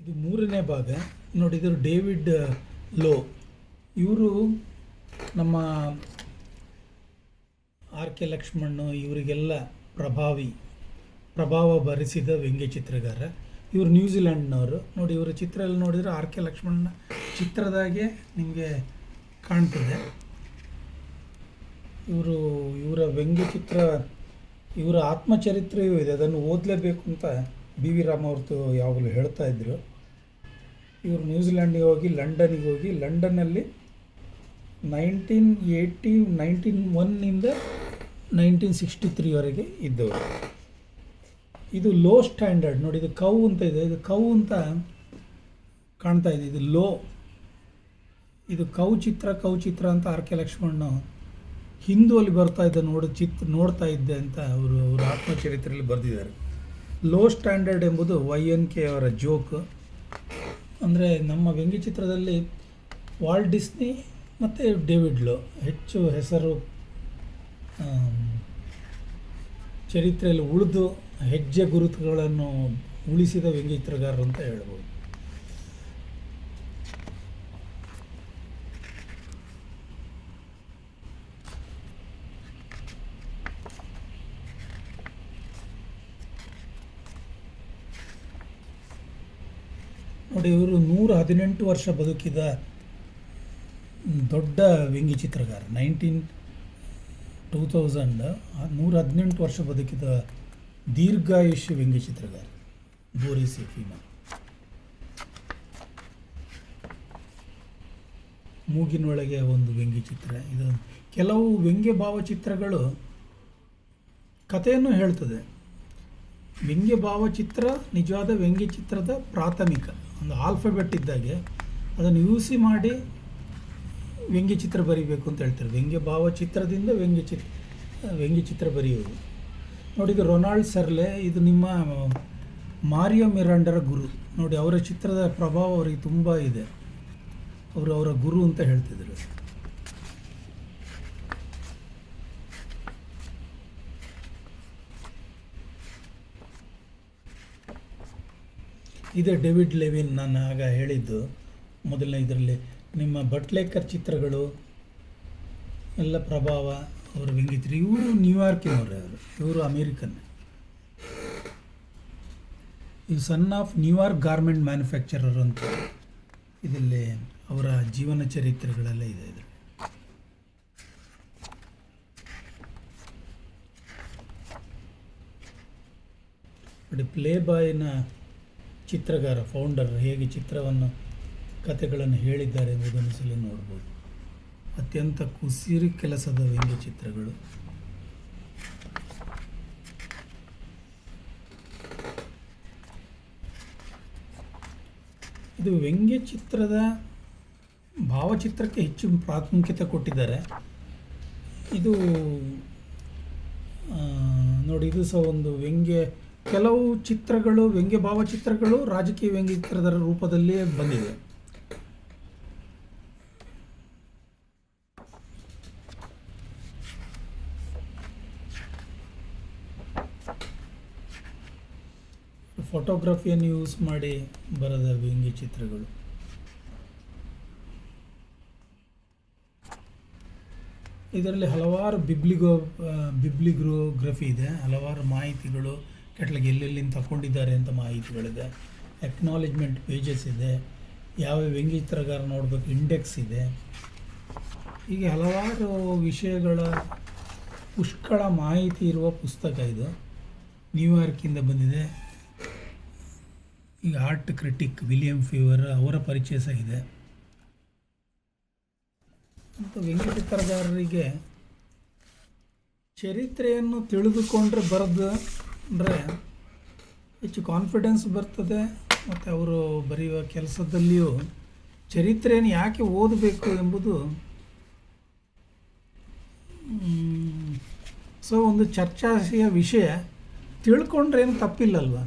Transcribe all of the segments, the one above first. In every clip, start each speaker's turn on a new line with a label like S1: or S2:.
S1: ಇದು ಮೂರನೇ ಭಾಗ. ನೋಡಿದರು ಡೇವಿಡ್ ಲೋ. ಇವರು ನಮ್ಮ ಆರ್ ಕೆ ಲಕ್ಷ್ಮಣ್ ಇವರಿಗೆಲ್ಲ ಪ್ರಭಾವಿ, ಪ್ರಭಾವ ಭರಿಸಿದ ವ್ಯಂಗ್ಯ ಚಿತ್ರಗಾರ. ಇವರು ನ್ಯೂಜಿಲೆಂಡ್ನವರು ನೋಡಿ, ಇವರ ಚಿತ್ರ ಎಲ್ಲ ನೋಡಿದರೆ ಆರ್ ಕೆ ಲಕ್ಷ್ಮಣ್ನ ಚಿತ್ರದಾಗೆ ನಿಮಗೆ ಕಾಣ್ತದೆ. ಇವರು, ಇವರ ವ್ಯಂಗ್ಯ ಚಿತ್ರ, ಇವರ ಆತ್ಮಚರಿತ್ರೆಯೂ ಇದೆ. ಅದನ್ನು ಓದಲೇಬೇಕು ಅಂತ ಬಿ ವಿ ರಾಮ್ ಅವ್ರದ್ದು ಯಾವಾಗಲೂ ಹೇಳ್ತಾ ಇದ್ದರು ಇವರು ನ್ಯೂಜಿಲ್ಯಾಂಡಿಗೆ ಹೋಗಿ, ಲಂಡನಿಗೆ ಹೋಗಿ, ಲಂಡನ್ನಲ್ಲಿ ನೈನ್ಟೀನ್ ಏಯ್ಟಿ, ನೈನ್ಟೀನ್ ಒನ್ನಿಂದ ನೈನ್ಟೀನ್ ಸಿಕ್ಸ್ಟಿ ತ್ರೀವರೆಗೆ ಇದ್ದವರು. ಇದು ಲೋ ಸ್ಟ್ಯಾಂಡರ್ಡ್. ನೋಡಿ, ಇದು ಕೌ ಅಂತ ಇದೆ. ಇದು ಕೌ ಅಂತ ಕಾಣ್ತಾ ಇದೆ. ಇದು ಲೋ. ಇದು ಕೌ ಚಿತ್ರ ಕೌ ಚಿತ್ರ ಅಂತ ಆರ್ ಕೆ ಲಕ್ಷ್ಮಣ್ ಹಿಂದೂಲ್ಲಿ ಬರ್ತಾ ಇದ್ದ ನೋಡು ಚಿತ್ರ ನೋಡ್ತಾ ಇದ್ದೆ ಅಂತ ಅವರು, ಅವರ ಆತ್ಮಚರಿತ್ರೆಯಲ್ಲಿ ಬರೆದಿದ್ದಾರೆ. ಲೋ ಸ್ಟ್ಯಾಂಡರ್ಡ್ ಎಂಬುದು ವೈ ಎನ್ ಕೆ ಅವರ ಜೋಕ್ ಅಂದರೆ ನಮ್ಮ ವ್ಯಂಗ್ಯಚಿತ್ರದಲ್ಲಿ ವಾಲ್ ವಾಲ್ಟ್ ಡಿಸ್ನಿ ಮತ್ತು ಡೇವಿಡ್ ಲೋ ಹೆಚ್ಚು ಹೆಸರು ಚರಿತ್ರೆಯಲ್ಲಿ ಉಳಿದು ಹೆಜ್ಜೆ ಗುರುತುಗಳನ್ನು ಉಳಿಸಿದ ವ್ಯಂಗ್ಯಚಿತ್ರಗಾರರು ಅಂತ ಹೇಳ್ಬೋದು. ನೋಡಿ ಇವರು ನೂರ ಹದಿನೆಂಟು ವರ್ಷ ಬದುಕಿದ ದೊಡ್ಡ ವ್ಯಂಗ್ಯ ಚಿತ್ರಗಾರ. ನೈನ್ಟೀನ್, ಟೂ ತೌಸಂಡ್, ನೂರ ಹದಿನೆಂಟು ವರ್ಷ ಬದುಕಿದ ದೀರ್ಘಾಯುಷ್ಯ ವ್ಯಂಗ್ಯ ಚಿತ್ರಗಾರ ಬೋರಿಸ್ ಎಫಿಮಾ. ಮೂಗಿನೊಳಗೆ ಒಂದು ವ್ಯಂಗ್ಯ ಚಿತ್ರ. ಇದು ಕೆಲವು ವ್ಯಂಗ್ಯ ಭಾವಚಿತ್ರಗಳು ಕಥೆಯನ್ನು ಹೇಳ್ತದೆ. ವ್ಯಂಗ್ಯ ಭಾವಚಿತ್ರ ನಿಜವಾದ ವ್ಯಂಗ್ಯ ಚಿತ್ರದ ಪ್ರಾಥಮಿಕ. ಒಂದು ಆಲ್ಫಬೆಟ್ ಇದ್ದಾಗೆ, ಅದನ್ನು ಯೂಸಿ ಮಾಡಿ ವ್ಯಂಗ್ಯ ಚಿತ್ರ ಬರೀಬೇಕು ಅಂತ ಹೇಳ್ತಾರೆ. ವ್ಯಂಗ್ಯ ಭಾವಚಿತ್ರದಿಂದ ವ್ಯಂಗ್ಯ ಚಿತ್ರ ವ್ಯಂಗ್ಯ ಚಿತ್ರ ಬರೆಯುವುದು. ನೋಡಿ ರೊನಾಲ್ಡ್ ಸರ್ಲೆ, ಇದು ನಿಮ್ಮ ಮಾರಿಯೋ ಮಿರಾಂಡರ ಗುರು. ನೋಡಿ, ಅವರ ಚಿತ್ರದ ಪ್ರಭಾವ ಅವರಿಗೆ ತುಂಬ ಇದೆ. ಅವರು ಅವರ ಗುರು ಅಂತ ಹೇಳ್ತಿದ್ರು. ಇದೇ ಡೇವಿಡ್ ಲೆವಿನ್ ನಾನು ಆಗ ಹೇಳಿದ್ದು, ಮೊದಲನೇ ಇದರಲ್ಲಿ, ನಿಮ್ಮ ಬಟ್ಲೇಕರ್ ಚಿತ್ರಗಳು, ಎಲ್ಲ ಪ್ರಭಾವ ಅವರು ವ್ಯಂಗಿತರು ಇವರು ನ್ಯೂಯಾರ್ಕಿನವರೇ ಅವರು, ಇವರು ಅಮೇರಿಕನ್ ಈ son of New York garment manufacturer ಅಂತ. ಇದರಲ್ಲಿ ಅವರ ಜೀವನ ಚರಿತ್ರೆಗಳೆಲ್ಲ ಇದೆ ಇದು ನೋಡಿ ಪ್ಲೇ ಬಾಯ್ನ ಚಿತ್ರಗಾರ ಫೌಂಡರ್ ಹೇಗೆ ಚಿತ್ರವನ್ನು ಕಥೆಗಳನ್ನು ಹೇಳಿದ್ದಾರೆ ಎಂಬುದನ್ನು ಸಲ ನೋಡ್ಬೋದು. ಅತ್ಯಂತ ಕುಸಿರಿ ಕೆಲಸದ ವ್ಯಂಗ್ಯ ಚಿತ್ರಗಳು. ಇದು ವ್ಯಂಗ್ಯ ಚಿತ್ರದ ಭಾವಚಿತ್ರಕ್ಕೆ ಹೆಚ್ಚು ಪ್ರಾಮುಖ್ಯತೆ ಕೊಟ್ಟಿದ್ದಾರೆ. ಇದು ನೋಡಿ, ಇದು ಸಹ ಒಂದು ವ್ಯಂಗ್ಯ ಕೆಲವು ಚಿತ್ರಗಳು, ವ್ಯಂಗ್ಯ ಭಾವಚಿತ್ರಗಳು ರಾಜಕೀಯ ವ್ಯಂಗ್ಯ ಚಿತ್ರದ ರೂಪದಲ್ಲಿಯೇ ಬಂದಿವೆ. ಫೋಟೋಗ್ರಫಿಯನ್ನು ಯೂಸ್ ಮಾಡಿ ಬರೆದ ವ್ಯಂಗ್ಯ ಚಿತ್ರಗಳು. ಇದರಲ್ಲಿ ಹಲವಾರು ಬಿಬ್ಲಿಗೋ ಬಿಬ್ಲಿಗ್ರೋಗ್ರಫಿ ಇದೆ, ಹಲವಾರು ಮಾಹಿತಿಗಳು ಕೆಟ್ಲಾಗ ಎಲ್ಲೆಲ್ಲಿಂದ ತಗೊಂಡಿದ್ದಾರೆ ಅಂತ ಮಾಹಿತಿಗಳಿದೆ. ಎಕ್ನಾಲೇಜ್ಮೆಂಟ್ ಪೇಜಸ್ ಇದೆ. ಯಾವ ವ್ಯಂಗ್ಯ ಚಿತ್ರಗಾರ ನೋಡಬೇಕು ಇಂಡೆಕ್ಸ್ ಇದೆ. ಹೀಗೆ ಹಲವಾರು ವಿಷಯಗಳ ಪುಷ್ಕಳ ಮಾಹಿತಿ ಇರುವ ಪುಸ್ತಕ ಇದು. ನ್ಯೂಯಾರ್ಕಿಂದ ಬಂದಿದೆ. ಈಗ ಆರ್ಟ್ ಕ್ರಿಟಿಕ್ ವಿಲಿಯಂ ಫೀವರ್ ಅವರ ಪರಿಚಯ ಸಹ ಇದೆ. ಮತ್ತು ವ್ಯಂಗ್ಯ ಚಿತ್ರಗಾರರಿಗೆ ಚರಿತ್ರೆಯನ್ನು ತಿಳಿದುಕೊಂಡ್ರೆ ಬರೆದು ಅಂದರೆ ಹೆಚ್ಚು ಕಾನ್ಫಿಡೆನ್ಸ್ ಬರ್ತದೆ, ಮತ್ತು ಅವರು ಬರೆಯುವ ಕೆಲಸದಲ್ಲಿಯೂ ಚರಿತ್ರೆಯನ್ನು ಯಾಕೆ ಓದಬೇಕು ಎಂಬುದು ಸೊ ಒಂದು ಚರ್ಚಾಶೀಯ ವಿಷಯ. ತಿಳ್ಕೊಂಡ್ರೇನು ತಪ್ಪಿಲ್ಲಲ್ವ?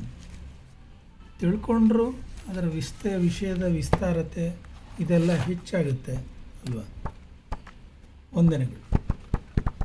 S1: ತಿಳ್ಕೊಂಡ್ರು ಅದರ ವಿಸ್ತ ವಿಷಯದ ವಿಸ್ತಾರತೆ ಇದೆಲ್ಲ ಹೆಚ್ಚಾಗುತ್ತೆ ಅಲ್ವಾ? ವಂದನೆಗಳು.